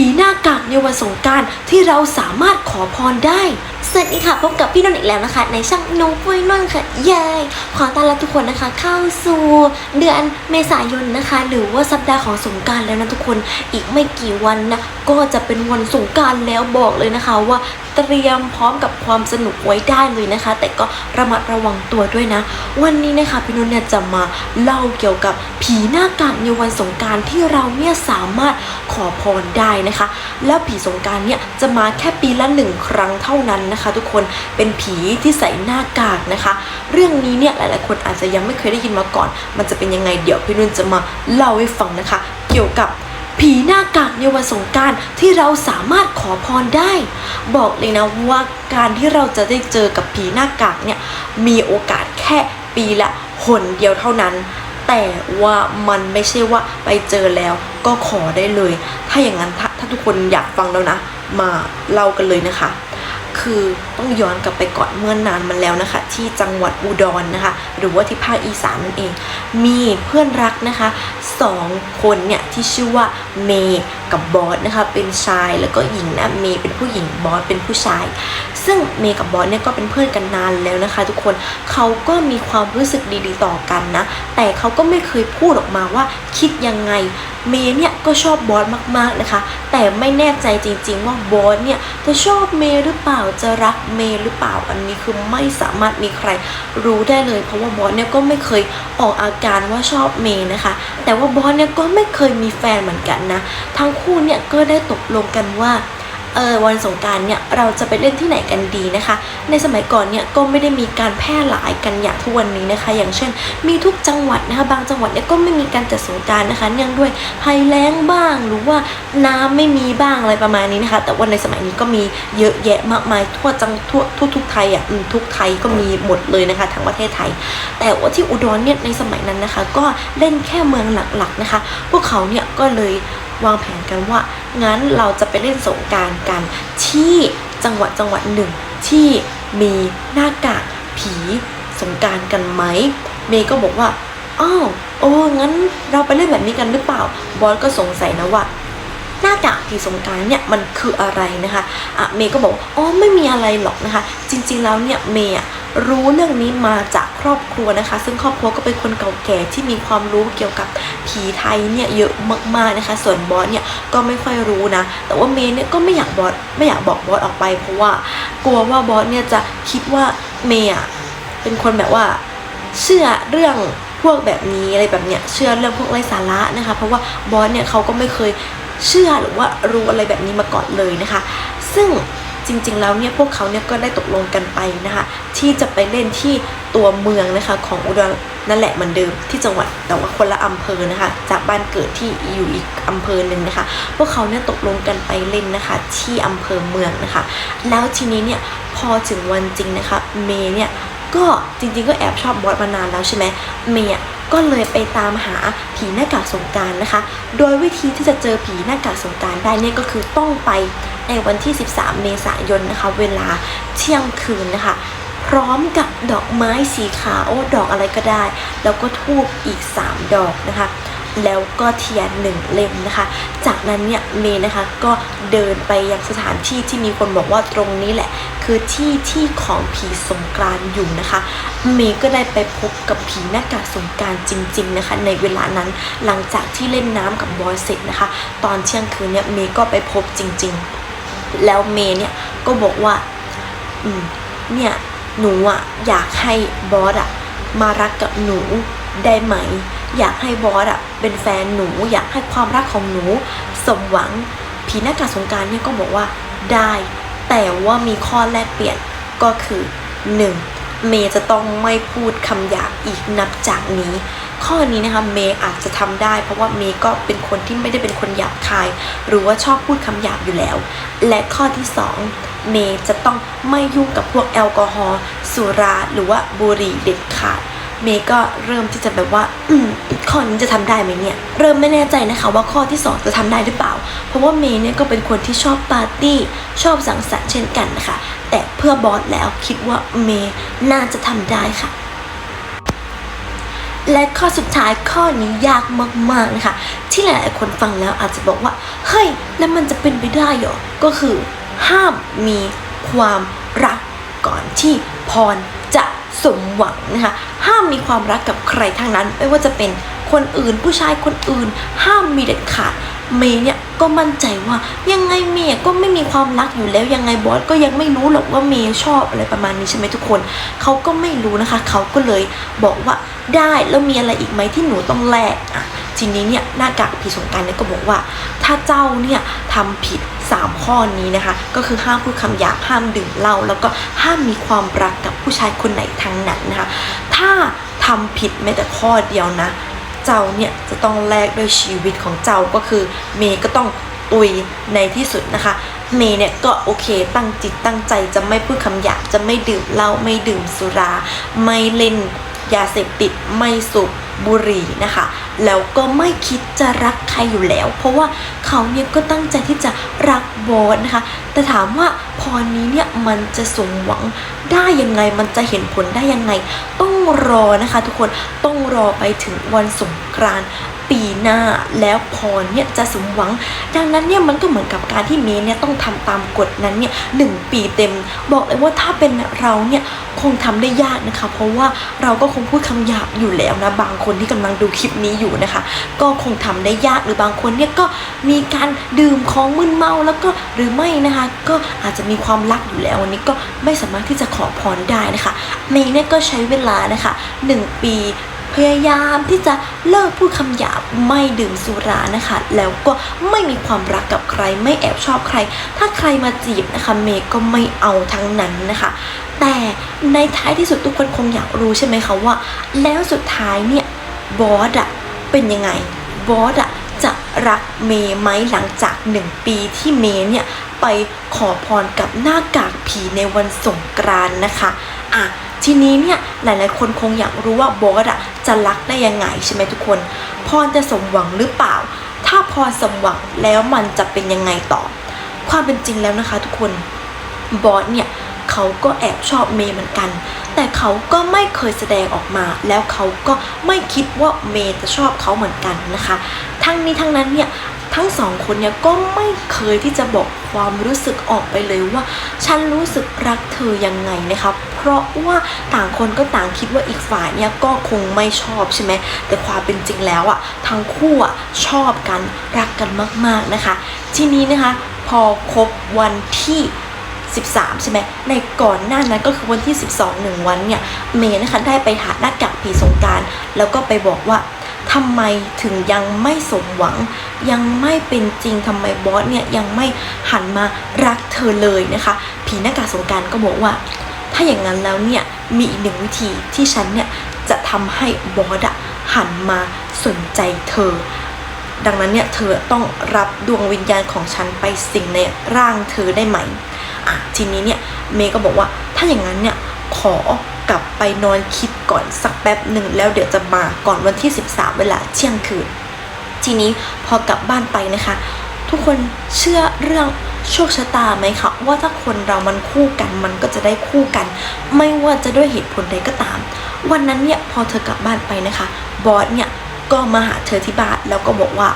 ผีหน้ากากในวันสงการที่เราสามารถขอพรได้ สวัสดีค่ะพบกับพี่นนท์อีกแล้วนะคะ ในช่องนงปุ้ยนุ่นค่ะเย้ขอต้อนรับทุกคนนะคะ เข้าสู่เดือนเมษายนนะคะ หรือว่าสัปดาห์ของสงการแล้วนะทุกคนอีกไม่กี่วันนะก็จะเป็นวันสงการแล้วบอกเลยนะคะว่าเตรียมพร้อมกับความสนุกไว้ได้เลยนะคะ แต่ก็ระมัดระวังตัวด้วยนะ วันนี้นะคะพี่นุ่นเนี่ยจะมาเล่าเกี่ยวกับผีหน้ากากในวันสงการที่เราเนี่ยสามารถขอพรได้นะคะ แล้วผีสงการเนี่ยจะมาแค่ปีละหนึ่งครั้งเท่านั้นนะคะ ทุกคนเป็นผีที่ใส่หน้ากากนะคะ เรื่องนี้เนี่ยหลายๆ คนอาจจะยังไม่เคยได้ยินมาก่อน มันจะเป็นยังไงเดี๋ยวพี่นุ่นจะมาเล่าให้ฟังนะคะ เกี่ยวกับผีหน้ากากในวันสงการที่เราสามารถขอพรได้ บอกเลยนะว่าการที่เราจะได้เจอกับผีหน้ากากเนี่ยมีโอกาสแค่ปีละหนเดียวเท่านั้น แต่ว่ามันไม่ใช่ว่าไปเจอแล้วก็ขอได้เลย ถ้าอย่างนั้นถ้า ถ้าทุกคนอยากฟังแล้วนะ มาเล่ากันเลยนะคะ คือต้องย้อนกลับไปก่อนเมื่อนานมาแล้วนะคะ ที่จังหวัดอุดรนะคะ หรือว่าที่ภาคอีสานนั่นเอง มีเพื่อนรักนะคะสองคนเนี่ยที่ชื่อว่าเมย์กับบอสนะคะ เป็นชายแล้วก็หญิงนะเมย์เป็นผู้หญิงบอสเป็นผู้ชาย ซึ่งเมย์กับบอสเนี่ยก็เป็นเพื่อนกันนานแล้วนะคะ ทุกคนเขาก็มีความรู้สึกดีๆต่อกันนะ แต่เขาก็ไม่เคยพูดออกมาว่าคิดยังไงเมย์เนี่ยก็ชอบบอสมากๆนะคะ แต่ไม่แน่ใจจริง ๆ ว่าบอสเนี่ยจะชอบเมย์หรือเปล่าจะรักเมย์หรือเปล่าอันนี้คือไม่สามารถมีใครรู้ได้เลย เพราะว่าบอสเนี่ยก็ไม่เคยออกอาการว่าชอบเมย์นะคะ แต่ว่าบอสเนี่ยก็ไม่เคยมีแฟนเหมือนกันนะ ทั้งคู่เนี่ยก็ได้ตกลงกันว่า เออวันสงการเนี่ยเราจะไปเล่นที่ไหนกันดีนะคะ ในสมัยก่อนเนี่ยก็ไม่ได้มีการแพร่หลายกันอย่างทุกวันนี้นะคะ อย่างเช่น มีทุกจังหวัดนะคะบางจังหวัดเนี่ยก็ไม่มีการจัดสงการนะคะ เนื่องด้วยภัยแล้งบ้างหรือว่าน้ำไม่มีบ้างอะไรประมาณนี้นะคะ แต่ว่าในสมัยนี้ก็มีเยอะแยะมากมายทั่วจังทั่วทั่วทุกไทยอะทุกไทยก็มีหมดเลยนะคะทั้งประเทศไทย แต่ว่าที่อุดรเนี่ยในสมัยนั้นนะคะ ก็เล่นแค่เมืองหลักๆนะคะ พวกเขาเนี่ยก็เลย วางแผนกันว่า งั้นเราจะไปเล่นสงการกันที่จังหวัดจังหวัดหนึ่งที่มีหน้ากากผีสงการกันไหม เมย์ก็บอกว่า อ้าว โอ้ งั้นเราไปเล่นแบบนี้กันหรือเปล่า บอสก็สงสัยนะว่า หน้ากากผีสงการเนี่ยมันคืออะไรนะคะอะเมย์ก็บอกอ๋อไม่มีอะไรหรอกนะคะ จริง ๆ แล้วเนี่ยเมย์รู้เรื่องนี้มาจากครอบครัวนะคะ ซึ่งครอบครัวก็เป็นคนเก่าแก่ที่มีความรู้เกี่ยวกับผีไทยเนี่ยเยอะมากๆนะคะ ส่วนบอสเนี่ยก็ไม่ค่อยรู้นะ แต่ว่าเมย์เนี่ยก็ไม่อยากบอสไม่อยากบอกบอสออกไป เพราะว่ากลัวว่าบอสเนี่ยจะคิดว่าเมย์อะเป็นคนแบบว่าเชื่อเรื่องพวกแบบนี้อะไรแบบเนี้ยเชื่อเรื่องพวกไร้สาระนะคะ เพราะว่าบอสเนี่ยเขาก็ไม่เคย เชื่อหรือว่ารู้อะไรแบบนี้มาก่อนเลยนะคะ ซึ่งจริงๆแล้วเนี่ยพวกเขาเนี่ยก็ได้ตกลงกันไปนะคะ ที่จะไปเล่นที่ตัวเมืองนะคะของอุดรนั่นแหละเหมือนเดิมที่จังหวัดแต่ว่าคนละอำเภอนะคะ จากบ้านเกิดที่อยู่อีกอำเภอหนึ่งนะคะ พวกเขาเนี่ยตกลงกันไปเล่นนะคะ ที่อำเภอเมืองนะคะ แล้วทีนี้เนี่ยพอถึงวันจริงนะคะ เมย์เนี่ยก็จริงๆก็แอบชอบบอสมานานแล้วใช่ไหมเมย์อะ ก็เลยไปตามหาผีหน้ากากสงการนะคะ โดยวิธีที่จะเจอผีหน้ากากสงการได้เนี่ยก็คือต้องไปในวันที่ 13 เมษายนนะคะ เวลาเที่ยงคืนนะคะ พร้อมกับดอกไม้สีขาวดอกอะไรก็ได้ แล้วก็ทูบอีก 3 ดอกนะคะ แล้วก็เทียนหนึ่งเล่มนะคะ จากนั้นเนี่ยเมย์นะคะก็เดินไปยังสถานที่ที่มีคนบอกว่าตรงนี้แหละ คือที่ที่ของผีสงกรานอยู่นะคะ เมย์ก็ได้ไปพบกับผีหน้ากากสงกรารจริง ๆนะคะ ในเวลานั้นหลังจากที่เล่นน้ำกับบอยเสร็จนะคะ ตอนเที่ยงคืนเนี่ยเมย์ก็ไปพบจริง ๆ แล้วเมย์เนี่ยก็บอกว่าอืมเนี่ยหนูอะอยากให้บอสอะมารักกับหนูได้ไหม อยากให้บอสอะเป็นแฟนหนู อยากให้ความรักของหนูสมหวังผีหน้ากากสงการเนี่ยก็บอกว่าได้ แต่ว่ามีข้อแลกเปลี่ยนก็คือหนึ่งเมย์จะต้องไม่พูดคำหยาบอีกนับจากนี้ ข้อนี้นะคะเมย์อาจจะทำได้ เพราะว่าเมย์ก็เป็นคนที่ไม่ได้เป็นคนหยาบคาย หรือว่าชอบพูดคำหยาบอยู่แล้ว และข้อที่สองเมย์จะต้องไม่ยุ่งกับพวกแอลกอฮอล์สุราหรือว่าบุหรี่เด็ดขาด เมย์ก็เริ่มที่จะแบบว่า อืมข้อนี้จะทำได้ไหมเนี่ย เริ่มไม่แน่ใจนะคะว่าข้อที่สองจะทำได้หรือเปล่า เพราะว่าเมย์เนี่ยก็เป็นคนที่ชอบปาร์ตี้ชอบสังสรรค์เช่นกันนะคะ แต่เพื่อบอสแล้วคิดว่าเมย์น่าจะทำได้ค่ะและข้อสุดท้ายข้อนี้ยากมากๆนะคะ ที่หลายๆคนฟังแล้วอาจจะบอกว่า เฮ้ย แล้วมันจะเป็นไปได้เหรอ ก็คือห้ามมีความรักก่อนที่พรจะ สมหวังนะคะ ห้ามมีความรักกับใครทั้งนั้น ไม่ว่าจะเป็น คนอื่น ผู้ชายคนอื่น ห้ามมีเด็ดขาดเมย์เนี่ยก็มั่นใจว่ายังไงเมย์ก็ไม่มีความรักอยู่แล้วยังไงบอสก็ยังไม่รู้หรอกว่าเมย์ชอบอะไรประมาณนี้ใช่ไหมทุกคนเขาก็ไม่รู้นะคะเขาก็เลยบอกว่าได้แล้วมีอะไรอีกไหมที่หนูต้องแลกอะทีนี้เนี่ยหน้ากากผีสงการเนี่ยก็บอกว่า ถ้าเจ้าเนี่ยทำผิด 3 ข้อนี้นะคะ ก็คือห้ามพูดคำหยาบห้ามดื่มเหล้าแล้วก็ห้ามมีความรักกับผู้ชายคนไหนทั้งนั้นนะคะ ถ้าทำผิดแม้แต่ข้อเดียวนะ เจ้าเนี่ยจะต้องแลกด้วยชีวิตของเจ้าก็คือ เมย์ก็ต้องตุยในที่สุดนะคะ เมย์เนี่ยก็โอเคตั้งจิตตั้งใจจะไม่พูดคำหยาบจะไม่ดื่มเหล้าไม่ดื่มสุรา ไม่เล่นยาเสพติดไม่สูบ บุหรี่นะคะ แล้วก็ไม่คิดจะรักใครอยู่แล้ว เพราะว่าเขาเนี่ยก็ตั้งใจที่จะรักบอสนะคะ แต่ถามว่าพรนี้เนี่ยมันจะสมหวังได้ยังไง มันจะเห็นผลได้ยังไง ต้องรอนะคะ ทุกคน ต้องรอไปถึงวันสงกรานต์ ปีหน้าแล้วพรเนี่ยจะสมหวัง ดังนั้นเนี่ยมันก็เหมือนกับการที่เมย์เนี่ยต้องทำตามกฎนั้นเนี่ยหนึ่งปีเต็ม บอกเลยว่าถ้าเป็นเราเนี่ยคงทำได้ยากนะคะ เพราะว่าเราก็คงพูดคำหยาบอยู่แล้วนะบางคนที่กำลังดูคลิปนี้อยู่นะคะ ก็คงทำได้ยากหรือบางคนเนี่ยก็มีการดื่มของมึนเมาแล้วก็หรือไม่นะคะ ก็อาจจะมีความรักอยู่แล้ววันนี้ก็ไม่สามารถที่จะขอพรได้นะคะเมย์เนี่ยก็ใช้เวลานะคะหนึ่งปี พยายามที่จะเลิกพูดคำหยาบไม่ดื่มสุรานะคะ แล้วก็ไม่มีความรักกับใครไม่แอบชอบใคร ถ้าใครมาจีบนะคะเมย์ก็ไม่เอาทั้งนั้นนะคะ แต่ในท้ายที่สุดทุกคนคงอยากรู้ใช่ไหมคะว่า แล้วสุดท้ายเนี่ยบอสอะเป็นยังไงบอสอะจะรักเมย์ไหมหลังจากหนึ่งปีที่เมย์เนี่ยไปขอพรกับหน้ากากผีในวันสงกรานต์นะคะ อะทีนี้เนี่ยหลายๆคนคงอยากรู้ว่าบอสอะ จะรักได้ยังไงใช่ไหมทุกคน พรจะสมหวังหรือเปล่า ถ้าพรสมหวังแล้วมันจะเป็นยังไงต่อ ความเป็นจริงแล้วนะคะ ทุกคนบอสเนี่ยเขาก็แอบชอบเมย์เหมือนกัน แต่เขาก็ไม่เคยแสดงออกมา แล้วเขาก็ไม่คิดว่าเมย์จะชอบเขาเหมือนกันนะคะ ทั้งนี้ทั้งนั้นเนี่ย ทั้งสองคนเนี่ยก็ไม่เคยที่จะบอกความรู้สึกออกไปเลยว่า ฉันรู้สึกรักเธอยังไงนะคะเพราะว่าต่างคนก็ต่างคิดว่าอีกฝ่ายเนี่ยก็คงไม่ชอบใช่ไหมแต่ความเป็นจริงแล้วอะทั้งคู่อะชอบกันรักกันมากๆนะคะ ทีนี้นะคะพอครบวันที่13 ใช่ไหม ในก่อนหน้านั้นก็คือวันที่ 12หนึ่งวันเนี่ย เมย์นะคะได้ไปหาหน้ากากผีสงการ แล้วก็ไปบอกว่า ทำไมถึงยังไม่สมหวัง ยังไม่เป็นจริงทำไมบอสเนี่ยยังไม่หันมารักเธอเลยนะคะ ผีหน้ากากสงการก็บอกว่า ถ้าอย่างนั้นแล้วเนี่ยมีอีกหนึ่งวิธีที่ฉันเนี่ยจะทำให้บอสอะหันมาสนใจเธอ ดังนั้นเนี่ยเธอต้องรับดวงวิญญาณของฉันไปสิงในร่างเธอได้ไหม อะทีนี้เนี่ยเมย์ก็บอกว่าถ้าอย่างนั้นเนี่ยขอ กลับไปนอนคิดก่อนสักแป๊บหนึ่งแล้วเดี๋ยวจะมาก่อนวันที่ 13 เวลาเที่ยงคืน ทีนี้พอกลับบ้านไปนะคะ ทุกคนเชื่อเรื่องโชคชะตาไหมคะว่าถ้าคนเรามันคู่กันมันก็จะได้คู่กัน ไม่ว่าจะด้วยเหตุผลใดก็ตาม วันนั้นเนี่ยพอเธอกลับบ้านไปนะคะ บอสเนี่ยก็มาหาเธอที่บ้านแล้วก็บอกว่า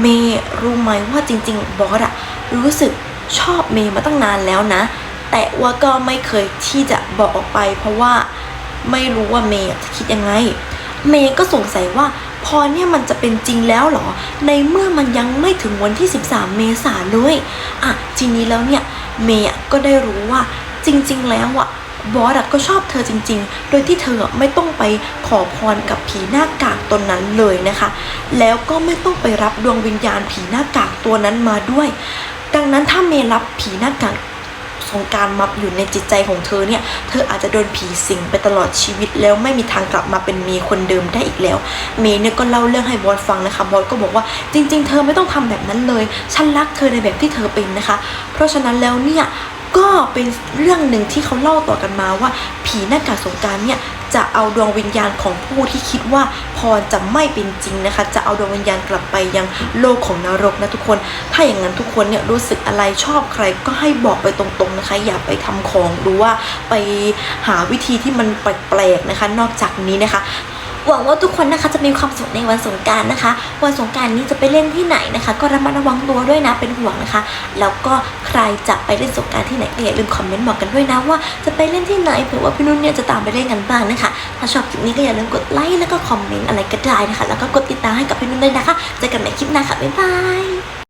เมย์รู้ไหมว่าจริง ๆ บอสอะรู้สึกชอบเมย์มาตั้งนานแล้วนะ แต่ว่าก็ไม่เคยที่จะบอกออกไป เพราะว่าไม่รู้ว่าเมย์จะคิดยังไง เมย์ก็สงสัยว่าพอเนี่ยมันจะเป็นจริงแล้วเหรอ ในเมื่อมันยังไม่ถึงวันที่ 13 เมษาเลยอะทีนี้แล้วเนี่ยเมย์ก็ได้รู้ว่าจริง ๆ แล้วอะบอสก็ชอบเธอจริง ๆ โดยที่เธอไม่ต้องไปขอพรกับผีหน้ากากตนนั้นเลยนะคะ แล้วก็ไม่ต้องไปรับดวงวิญญาณผีหน้ากากตัวนั้นมาด้วย ดังนั้นถ้าเมย์รับผีหน้ากาก สงการมาอยู่ในจิตใจของเธอเนี่ย เธออาจจะโดนผีสิงไปตลอดชีวิตแล้วไม่มีทางกลับมาเป็นเมย์คนเดิมได้อีกแล้ว เมย์เนี่ยก็เล่าเรื่องให้บอสฟังนะคะ บอสก็บอกว่าจริง ๆ เธอไม่ต้องทำแบบนั้นเลย ฉันรักเธอในแบบที่เธอเป็นนะคะ เพราะฉะนั้นแล้วเนี่ยก็เป็นเรื่องหนึ่งที่เขาเล่าต่อกันมาว่าผีหน้ากากสงการเนี่ย จะเอาดวงวิญญาณของผู้ที่คิดว่าพรจะไม่เป็นจริงนะคะ จะเอาดวงวิญญาณกลับไปยังโลกของนรกนะทุกคน ถ้าอย่างนั้นทุกคนเนี่ยรู้สึกอะไรชอบใครก็ให้บอกไปตรงๆนะคะ อย่าไปทำของหรือว่าไปหาวิธีที่มันแปลกๆนะคะ นอกจากนี้นะคะ หวังว่าทุกคนนะคะจะมีความสุขในวันสงการนะคะ วันสงการนี้จะไปเล่นที่ไหนนะคะ ก็ระมัดระวังตัวด้วยนะเป็นห่วงนะคะ แล้วก็ใครจะไปเล่นสงการที่ไหนก็อย่าลืมคอมเมนต์บอกกันด้วยนะว่าจะไปเล่นที่ไหนเผื่อว่าพี่นุ่นเนี่ยจะตามไปเล่นกันบ้างนะคะถ้าชอบคลิปนี้ก็อย่าลืมกดไลค์แล้วก็คอมเมนต์อะไรก็ได้นะคะ แล้วก็กดติดตามให้กับพี่นุ่นด้วยนะคะเจอกันใหม่คลิปหน้าค่ะบ๊ายบาย